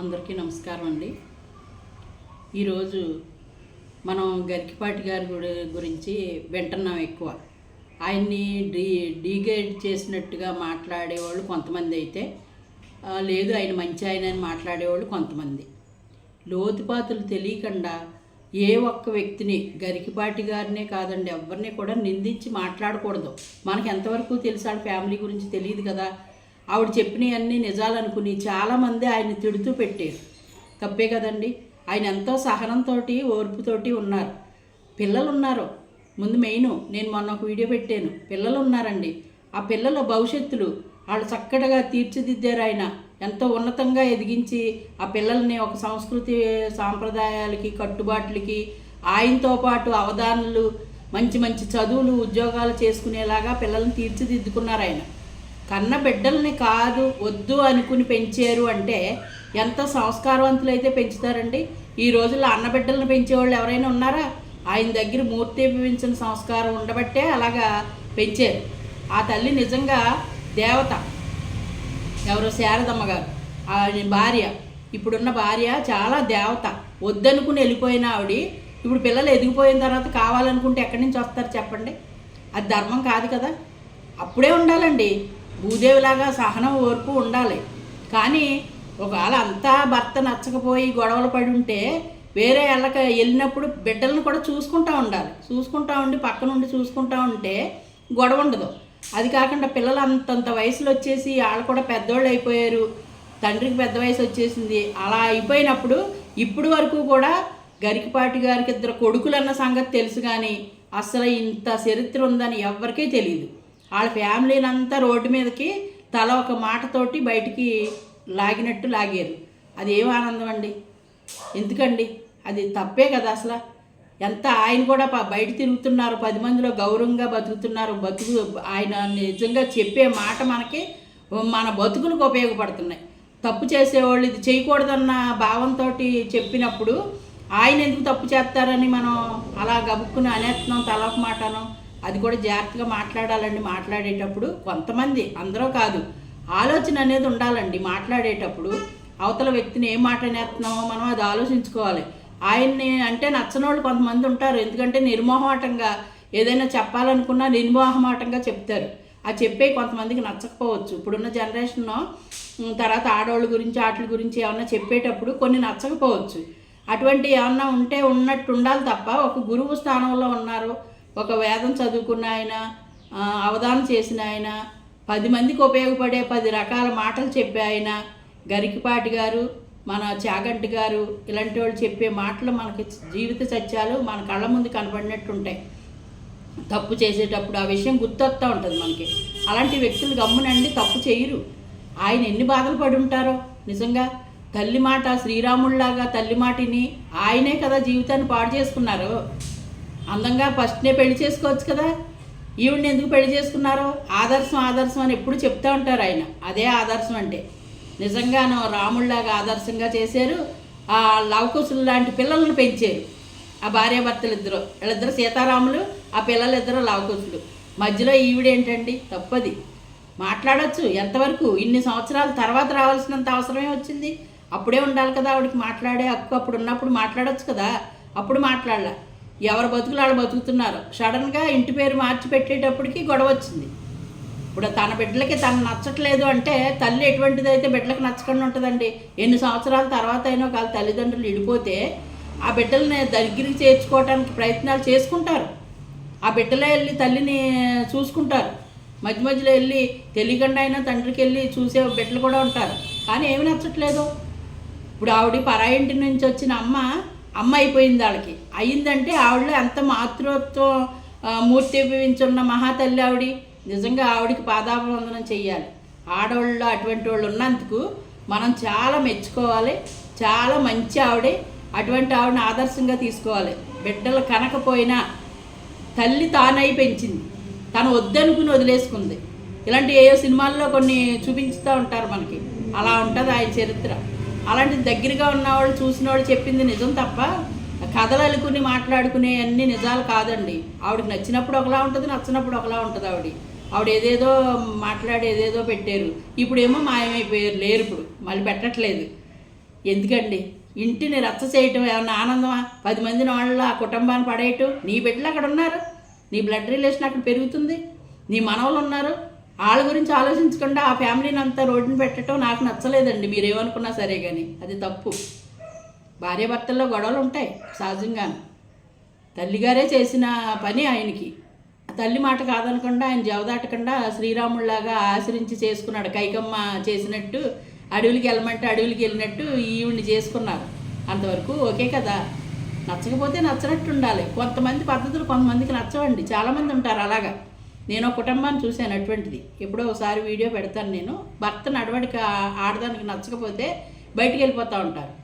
అందరికీ నమస్కారం అండి. ఈరోజు మనం గరికిపాటి గారి గురించి వింటున్నాం ఎక్కువ. ఆయన్ని డీ డీగైడ్ చేసినట్టుగా మాట్లాడేవాళ్ళు కొంతమంది అయితే లేదు ఆయన మంచి ఆయన అని మాట్లాడేవాళ్ళు కొంతమంది. లోతుపాతులు తెలియకుండా ఏ ఒక్క వ్యక్తిని గరికిపాటి గారినే కాదండి ఎవరిని కూడా నిందించి మాట్లాడకూడదు. మనకు ఎంతవరకు తెలుసు ఫ్యామిలీ గురించి తెలియదు కదా. ఆవిడ చెప్పినవన్నీ నిజాలనుకుని చాలామంది ఆయన తిడుతూ పెట్టారు. తప్పే కదండి. ఆయన ఎంతో సహనంతో ఓర్పుతోటి ఉన్నారు. పిల్లలు ఉన్నారు ముందు మెయిన్ నేను మొన్న ఒక వీడియో పెట్టాను. పిల్లలు ఉన్నారండి ఆ పిల్లల భవిష్యత్తులు వాళ్ళు చక్కగా తీర్చిదిద్దారు ఆయన. ఎంతో ఉన్నతంగా ఎదిగించి ఆ పిల్లల్ని ఒక సంస్కృతి సాంప్రదాయాలకి కట్టుబాట్లకి ఆయనతో పాటు అవధానలు మంచి మంచి చదువులు ఉద్యోగాలు చేసుకునేలాగా పిల్లల్ని తీర్చిదిద్దుకున్నారు ఆయన. కన్న బిడ్డల్ని కాదు వద్దు అనుకుని పెంచారు అంటే ఎంత సంస్కారవంతులైతే పెంచుతారండి? ఈ రోజుల్లో అన్నబిడ్డలను పెంచేవాళ్ళు ఎవరైనా ఉన్నారా? ఆయన దగ్గర మూర్తి పెంచిన సంస్కారం ఉండబట్టే అలాగా పెంచారు. ఆ తల్లి నిజంగా దేవత. ఎవరో శారదమ్మ గారు. ఆయన భార్య. ఇప్పుడున్న భార్య చాలా దేవత. వద్దనుకుని వెళ్ళిపోయిన ఆవిడ ఇప్పుడు పిల్లలు ఎదిగిపోయిన తర్వాత కావాలనుకుంటే ఎక్కడి నుంచి వస్తారు చెప్పండి? అది ధర్మం కాదు కదా? అప్పుడే ఉండాలండి. భూదేవిలాగా సహనం ఓర్పు ఉండాలి. కానీ ఒకవేళ అంతా భర్త నచ్చకపోయి గొడవలు పడి ఉంటే వేరే వాళ్ళకి వెళ్ళినప్పుడు బిడ్డలను కూడా చూసుకుంటా ఉండాలి. చూసుకుంటా ఉండి పక్కన ఉండి చూసుకుంటా ఉంటే గొడవ ఉండదు. అది కాకుండా పిల్లలు అంతంత వయసులో వచ్చేసి వాళ్ళు కూడా పెద్దోళ్ళు అయిపోయారు. తండ్రికి పెద్ద వయసు వచ్చేసింది. అలా అయిపోయినప్పుడు ఇప్పుడు వరకు కూడా గరికపాటి గారికి ఇద్దరు కొడుకులు అన్న సంగతి తెలుసు కానీ అసలు ఇంత చరిత్ర ఉందని ఎవ్వరికీ తెలియదు. వాళ్ళ ఫ్యామిలీని అంతా రోడ్డు మీదకి తల ఒక మాటతోటి బయటికి లాగినట్టు లాగారు. అది ఏం ఆనందం అండి? ఎందుకండి? అది తప్పే కదా అసలు. ఎంత ఆయన కూడా బయట తిరుగుతున్నారు పది మందిలో గౌరవంగా బతుకుతున్నారు బతుకు ఆయన నిజంగా చెప్పే మాట మనకి మన బతుకులకు ఉపయోగపడుతున్నాయి. తప్పు చేసేవాళ్ళు ఇది చేయకూడదన్న భావంతో చెప్పినప్పుడు ఆయన ఎందుకు తప్పు చేస్తారని మనం అలా గబుక్కుని అనేస్తున్నాం తలొక మాటను. అది కూడా జాగ్రత్తగా మాట్లాడాలండి. మాట్లాడేటప్పుడు కొంతమంది అందరూ కాదు ఆలోచన అనేది ఉండాలండి. మాట్లాడేటప్పుడు అవతల వ్యక్తిని ఏం మాట్లాడేస్తున్నామో మనం అది ఆలోచించుకోవాలి. ఆయన్ని అంటే నచ్చనోళ్ళు కొంతమంది ఉంటారు. ఎందుకంటే నిర్మోహమాటంగా ఏదైనా చెప్పాలనుకున్నా నిర్మోహమాటంగా చెప్తారు. ఆ చెప్పే కొంతమందికి నచ్చకపోవచ్చు. ఇప్పుడున్న జనరేషన్లో తర్వాత ఆడవాళ్ళ గురించి ఆటల గురించి ఏమన్నా చెప్పేటప్పుడు కొన్ని నచ్చకపోవచ్చు. అటువంటి ఏమన్నా ఉంటే ఉన్నట్టు ఉండాలి తప్ప ఒక గురువు స్థానంలో ఉన్నారు. ఒక వేదం చదువుకున్న ఆయన ఆ, అవధానం చేసిన ఆయన పది మందికి ఉపయోగపడే పది రకాల మాటలు చెప్పే ఆయన గరికిపాటి గారు మన చాగంటి గారు ఇలాంటి వాళ్ళు చెప్పే మాటలు మనకి జీవిత సత్యాలు మన కళ్ళ ముందు కనపడినట్టు ఉంటాయి తప్పు చేసేటప్పుడు ఆ విషయం గుర్తొస్తూ ఉంటుంది మనకి. అలాంటి వ్యక్తులు గమ్మునండి తప్పు చేయరు. ఆయన ఎన్ని బాధలు పడి ఉంటారో నిజంగా తల్లి మాట శ్రీరాముడిలాగా తల్లి మాటిని ఆయనే కదా జీవితాన్ని పాడు చేసుకున్నారు. అందంగా ఫస్ట్నే పెళ్ళి చేసుకోవచ్చు కదా. ఈవిడ్ని ఎందుకు పెళ్ళి చేసుకున్నారో? ఆదర్శం ఆదర్శం అని ఎప్పుడు చెప్తూ ఉంటారు ఆయన. అదే ఆదర్శం అంటే. నిజంగాను రాముళ్ళాగా ఆదర్శంగా చేశారు. ఆ లవకుశులు లాంటి పిల్లలను పెంచారు. ఆ భార్యాభర్తలు ఇద్దరు. వీళ్ళిద్దరు సీతారాములు ఆ పిల్లలు ఇద్దరు లవకుశులు మధ్యలో ఈవిడేంటండి తప్పది. మాట్లాడచ్చు. ఎంతవరకు? ఇన్ని సంవత్సరాల తర్వాత రావాల్సినంత అవసరమే వచ్చింది. అప్పుడే ఉండాలి కదా ఆవిడకి మాట్లాడే హక్కు. అప్పుడు ఉన్నప్పుడు మాట్లాడచ్చు కదా. అప్పుడు మాట్లాడలే. ఎవరు బతుకులు వాళ్ళు బతుకుతున్నారు. సడన్గా ఇంటి పేరు మార్చి పెట్టేటప్పటికి గొడవ వచ్చింది. ఇప్పుడు తన బిడ్డలకి తను నచ్చట్లేదు అంటే తల్లి ఎటువంటిది అయితే బిడ్డలకు నచ్చకుండా ఉంటుందండి? ఎన్ని సంవత్సరాల తర్వాత అయినా వాళ్ళ తల్లిదండ్రులు విడిపోతే ఆ బిడ్డల్ని దగ్గరికి చేర్చుకోవడానికి ప్రయత్నాలు చేసుకుంటారు. ఆ బిడ్డలే వెళ్ళి తల్లిని చూసుకుంటారు. మధ్య మధ్యలో వెళ్ళి తెలియకుండా అయినా తండ్రికి వెళ్ళి చూసే బిడ్డలు కూడా ఉంటారు. కానీ ఏమి నచ్చట్లేదు. ఇప్పుడు ఆవిడ పరాయింటి నుంచి వచ్చిన అమ్మ అమ్మ అయిపోయింది వాళ్ళకి అయిందంటే ఆవిడలో ఎంత మాతృత్వం మూర్తి ఉన్న మహాతల్లి ఆవిడి. నిజంగా ఆవిడకి పాదాభివందనం చేయాలి ఆడవాళ్ళు అటువంటి వాళ్ళు ఉన్నందుకు మనం చాలా మెచ్చుకోవాలి. చాలా మంచి ఆవిడే. అటువంటి ఆవిడని ఆదర్శంగా తీసుకోవాలి. బిడ్డలు కనకపోయినా తల్లి తానై పెంచింది. తను వద్దనుకుని వదిలేసుకుంది. ఇలాంటి ఏయో సినిమాల్లో కొన్ని చూపించుతూ ఉంటారు మనకి. అలా ఉంటుంది ఆయన చరిత్ర. అలాంటి దగ్గరగా ఉన్నవాళ్ళు చూసిన వాళ్ళు చెప్పింది నిజం తప్ప కథలు అలుకుని మాట్లాడుకునే అన్ని నిజాలు కాదండి. ఆవిడకి నచ్చినప్పుడు ఒకలా ఉంటుంది నచ్చినప్పుడు ఒకలా ఉంటుంది ఆవిడ. ఆవిడ ఏదేదో మాట్లాడి ఏదేదో పెట్టారు. ఇప్పుడేమో మాయమైపోయారు లేరు ఇప్పుడు. మళ్ళీ పెట్టట్లేదు. ఎందుకండి? ఇంటిని రచ్చ చేయటం ఏమన్నా ఆనందమా? పది మందిని వాళ్ళ ఆ కుటుంబాన్ని పడేయటం? నీ బిడ్డలు అక్కడ ఉన్నారు? నీ బ్లడ్ రిలేషన్ అక్కడ పెరుగుతుంది? నీ మనవలు ఉన్నారు? వాళ్ళ గురించి ఆలోచించకుండా ఆ ఫ్యామిలీని అంతా రోడ్డుని పెట్టడం నాకు నచ్చలేదండి. మీరేమనుకున్నా సరే కానీ అది తప్పు. భార్యాభర్తల్లో గొడవలు ఉంటాయి సహజంగాను. తల్లిగారే చేసిన పని ఆయనకి. తల్లి మాట కాదనకుండా ఆయన జవదాటకుండా శ్రీరాముడిలాగా ఆశ్రయించి చేసుకున్నాడు. కైకమ్మ చేసినట్టు అడవులకి వెళ్ళమంటే అడవులకి వెళ్ళినట్టు ఈవిడ్ని చేసుకున్నారు. అంతవరకు ఓకే కదా. నచ్చకపోతే నచ్చినట్టు ఉండాలి. కొంతమంది పద్ధతులు కొంతమందికి నచ్చవండి. చాలామంది ఉంటారు అలాగా. నేను ఒక కుటుంబాన్ని చూశాను అటువంటిది. ఎప్పుడో ఒకసారి వీడియో పెడతాను నేను. భర్త నడవడిక ఆడదానికి నచ్చకపోతే బయటికి వెళ్ళిపోతూ ఉంటారు.